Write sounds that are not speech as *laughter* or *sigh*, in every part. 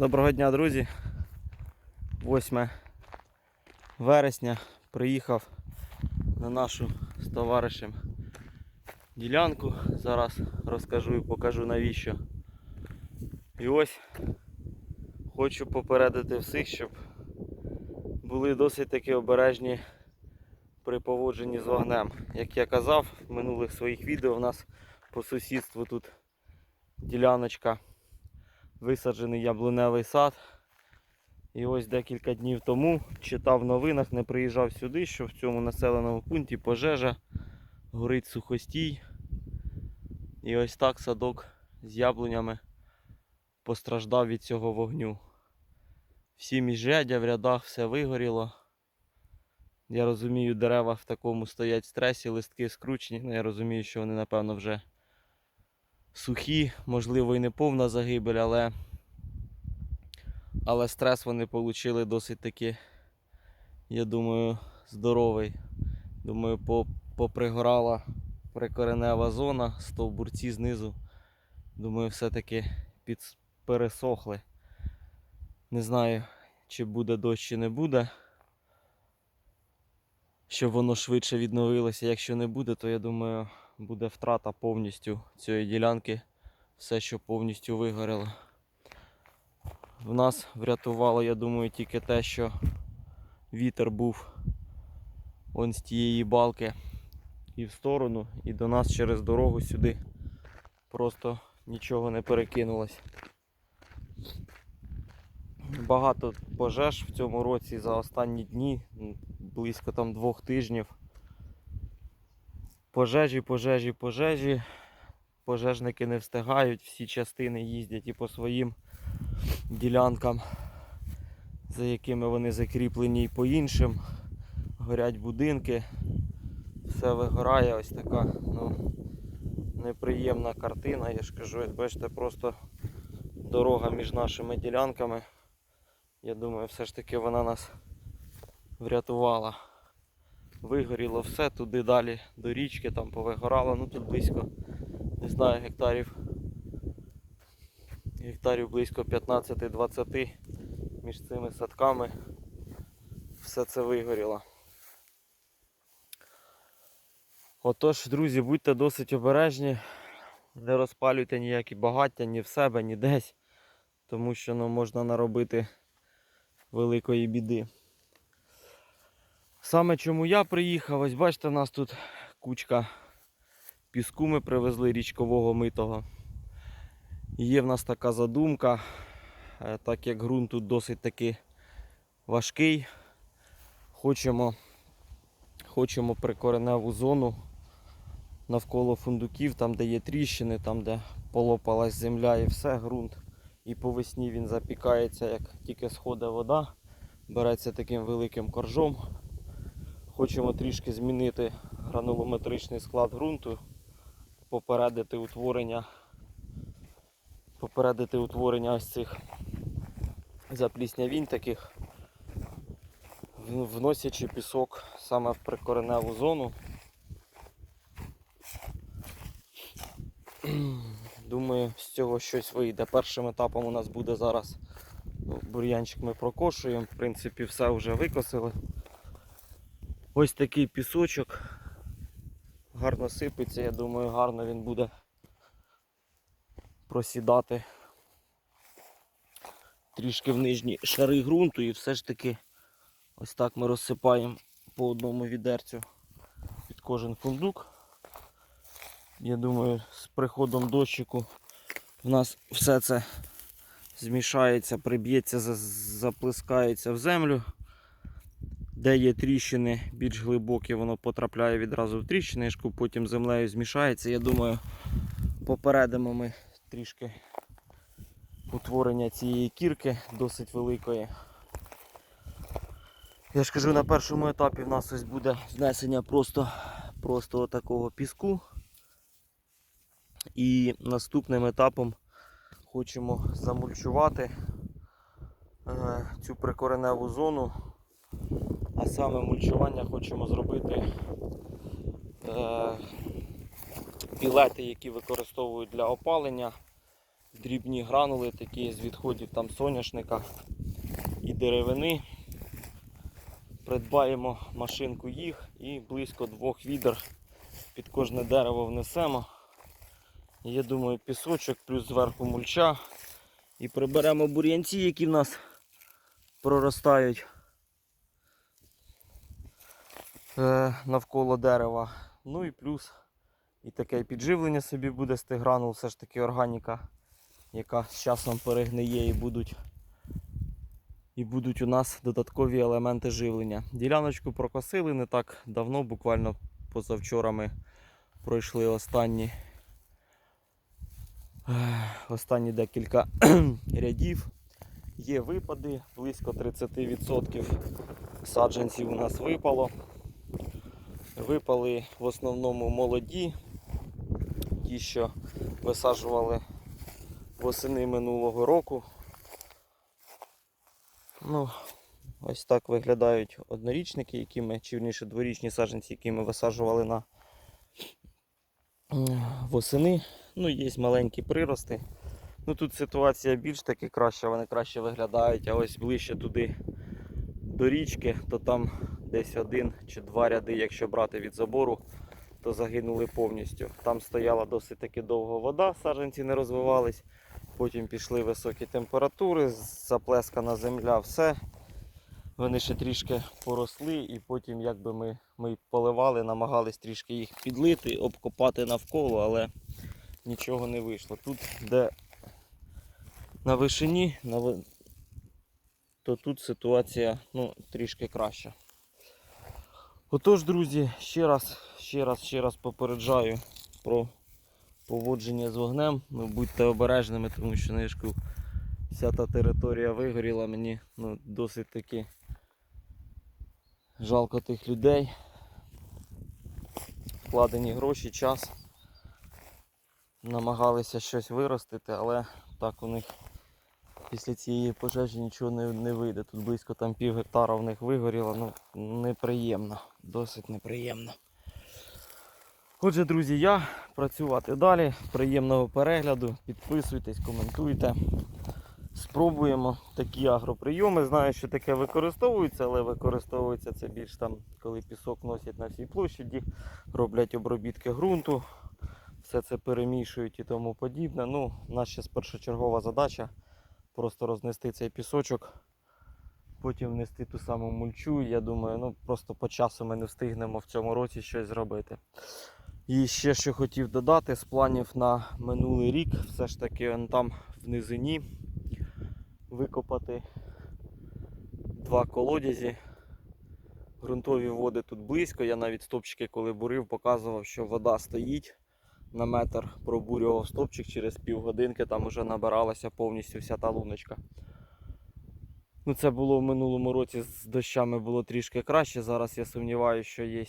Доброго дня, друзі. 8 вересня приїхав на нашу з товаришем ділянку. Зараз розкажу і покажу навіщо. І ось хочу попередити всіх, щоб були досить таки обережні при поводженні з вогнем. Як я казав в минулих своїх відео, у нас по сусідству тут діляночка висаджений яблуневий сад. І ось декілька днів тому читав в новинах, не приїжджав сюди, що в цьому населеному пункті пожежа, горить сухостій. І ось так садок з яблунями постраждав від цього вогню. Всі міжрядя в рядах все вигоріло. Я розумію, дерева в такому стоять стресі, листки скручені. Ну, я розумію, що вони, напевно, вже сухі, можливо, і не повна загибель, але, але стрес вони отримали досить таки, я думаю, здоровий. Думаю, попригорала прикоренева зона, стовбурці знизу. Думаю, все-таки під, пересохли. Не знаю, чи буде дощ, чи не буде. Щоб воно швидше відновилося. Якщо не буде, то я думаю, буде втрата повністю цієї ділянки. Все, що повністю вигоріло. В нас врятувало, я думаю, тільки те, що вітер був он з тієї балки і в сторону, і до нас через дорогу сюди просто нічого не перекинулось. Багато пожеж в цьому році за останні дні, близько там двох тижнів. Пожежі, пожежі, пожежі. Пожежники не встигають, всі частини їздять і по своїм ділянкам, за якими вони закріплені і по іншим. Горять будинки, все вигорає, ось така ну, неприємна картина. Я ж кажу, як бачите, просто дорога між нашими ділянками. Я думаю, все ж таки вона нас врятувала. Вигоріло все, туди далі до річки, там повигорало, ну тут близько, не знаю, гектарів. Гектарів близько 15-20 між цими садками. Все це вигоріло. Отож, друзі, будьте досить обережні, не розпалюйте ніякі багаття ні в себе, ні десь, тому що ну, можна наробити великої біди. Саме чому я приїхав, ось бачите, у нас тут кучка піску ми привезли річкового митого. Є в нас така задумка, е, так як ґрунт тут досить таки важкий. Хочемо, хочемо прикореневу зону навколо фундуків, там де є тріщини, там де полопалась земля і все, ґрунт. І по весні він запікається, як тільки сходить вода, береться таким великим коржом. Хочемо трішки змінити гранулометричний склад ґрунту, попередити утворення, попередити утворення ось цих запліснявінь таких, вносячи пісок саме в прикореневу зону. Думаю, з цього щось вийде. Першим етапом у нас буде зараз ну, бур'янчик ми прокошуємо. В принципі, все вже викосили. Ось такий пісочок. Гарно сипеться, я думаю, гарно він буде просідати трішки в нижні шари ґрунту і все ж таки ось так ми розсипаємо по одному відерцю під кожен фундук. Я думаю, з приходом дощику в нас все це змішається, приб'ється, заплескається в землю. Де є тріщини більш глибокі, воно потрапляє відразу в тріщинишку, потім землею змішається. Я думаю, попередимо ми трішки утворення цієї кірки досить великої. Я ж кажу, на першому етапі в нас ось буде знесення просто, просто такого піску. І наступним етапом хочемо замульчувати е, цю прикореневу зону. А саме мульчування хочемо зробити е, пілети, які використовують для опалення. дрібні гранули такі з відходів там соняшника і деревини. Придбаємо машинку їх і близько двох відер під кожне дерево внесемо. Я думаю, пісочок плюс зверху мульча. І приберемо бур'янці, які в нас проростають навколо дерева. Ну і плюс і таке підживлення собі буде з тих все ж таки органіка, яка з часом перегниє і будуть, і будуть у нас додаткові елементи живлення. Діляночку прокосили не так давно, буквально позавчора ми пройшли останні, е, останні декілька *clears throat* рядів. Є випади, близько 30% саджанців у нас випало. Випали в основному молоді, ті, що висаджували восени минулого року. Ну, ось так виглядають однорічники, які ми, чи вірніше дворічні саджанці, які ми висаджували на восени. Ну, є маленькі прирости. Ну тут ситуація більш таки краща, вони краще виглядають, а ось ближче туди до річки, то там десь один чи два ряди, якщо брати від забору, то загинули повністю. Там стояла досить таки довго вода, саджанці не розвивались. Потім пішли високі температури, заплескана земля, все. Вони ще трішки поросли, і потім, якби ми, ми поливали, намагались трішки їх підлити, обкопати навколо, але нічого не вийшло. Тут, де на вишині, на, то тут ситуація ну, трішки краща. Отож, друзі, ще раз, ще раз, ще раз попереджаю про поводження з вогнем. Ну, будьте обережними, тому що нишку вся та територія вигоріла. Мені ну, досить таки жалко тих людей. Вкладені гроші, час. Намагалися щось виростити, але так у них після цієї пожежі нічого не, не вийде. Тут близько там пів гектара в них вигоріло. Ну, неприємно, досить неприємно. Отже, друзі, я працювати далі. Приємного перегляду. Підписуйтесь, коментуйте. Спробуємо такі агроприйоми. Знаю, що таке використовується, але використовується це більш там, коли пісок носять на всій площаді, роблять обробітки ґрунту, все це перемішують і тому подібне. Ну, наша першочергова задача просто рознести цей пісочок, потім внести ту саму мульчу. Я думаю, ну просто по часу ми не встигнемо в цьому році щось зробити. І ще що хотів додати з планів на минулий рік, все ж таки там в низині викопати два колодязі. Грунтові води тут близько. Я навіть стопчики, коли бурив, показував, що вода стоїть на метр, пробурював стопчик через півгодинки, там вже набиралася повністю вся та луночка. Ну, це було в минулому році з дощами було трішки краще. Зараз я сумніваюся, що є,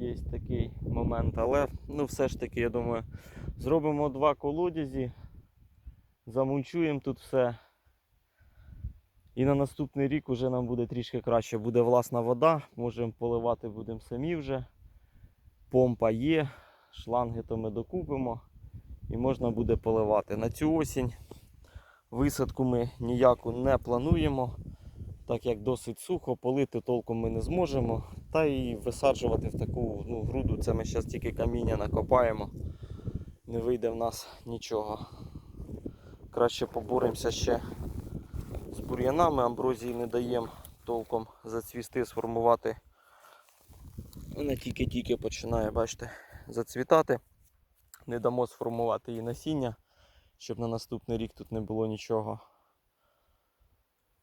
є такий момент. Але ну, все ж таки, я думаю, зробимо два колодязі, замульчуємо тут все. І на наступний рік вже нам буде трішки краще. Буде власна вода, можемо поливати будемо самі вже. Помпа є, шланги то ми докупимо і можна буде поливати. На цю осінь висадку ми ніяку не плануємо, так як досить сухо, полити толком ми не зможемо. Та і висаджувати в таку ну, груду, це ми зараз тільки каміння накопаємо. Не вийде в нас нічого. Краще поборемося ще з бур'янами, амброзії не даємо толком зацвісти, сформувати. Вона тільки-тільки починає, бачите, зацвітати. Не дамо сформувати її насіння, щоб на наступний рік тут не було нічого.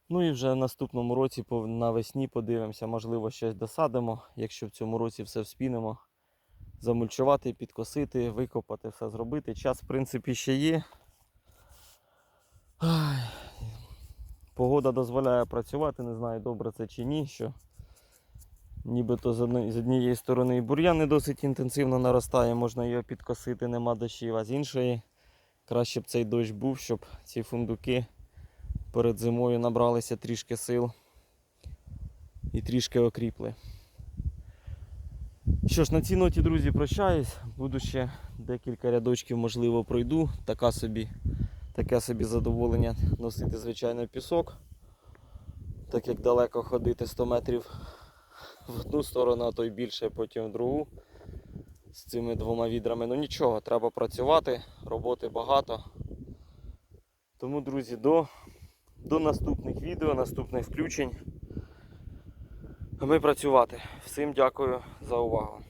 Ну і вже в наступному році навесні подивимося, можливо, щось досадимо, якщо в цьому році все вспінемо. Замульчувати, підкосити, викопати, все зробити. Час, в принципі, ще є. Погода дозволяє працювати, не знаю, добре це чи ні. Що нібито з, однієї сторони і бур'ян не досить інтенсивно наростає, можна його підкосити, нема дощів, а з іншої краще б цей дощ був, щоб ці фундуки перед зимою набралися трішки сил і трішки окріпли. Що ж, на цій ноті, друзі, прощаюсь. Буду ще декілька рядочків, можливо, пройду. Така собі, таке собі задоволення носити, звичайно, пісок. Так як далеко ходити 100 метрів в одну сторону, а то й більше, потім в другу. З цими двома відрами. Ну нічого, треба працювати, роботи багато. Тому, друзі, до, до наступних відео, наступних включень. Ми працювати. Всім дякую за увагу.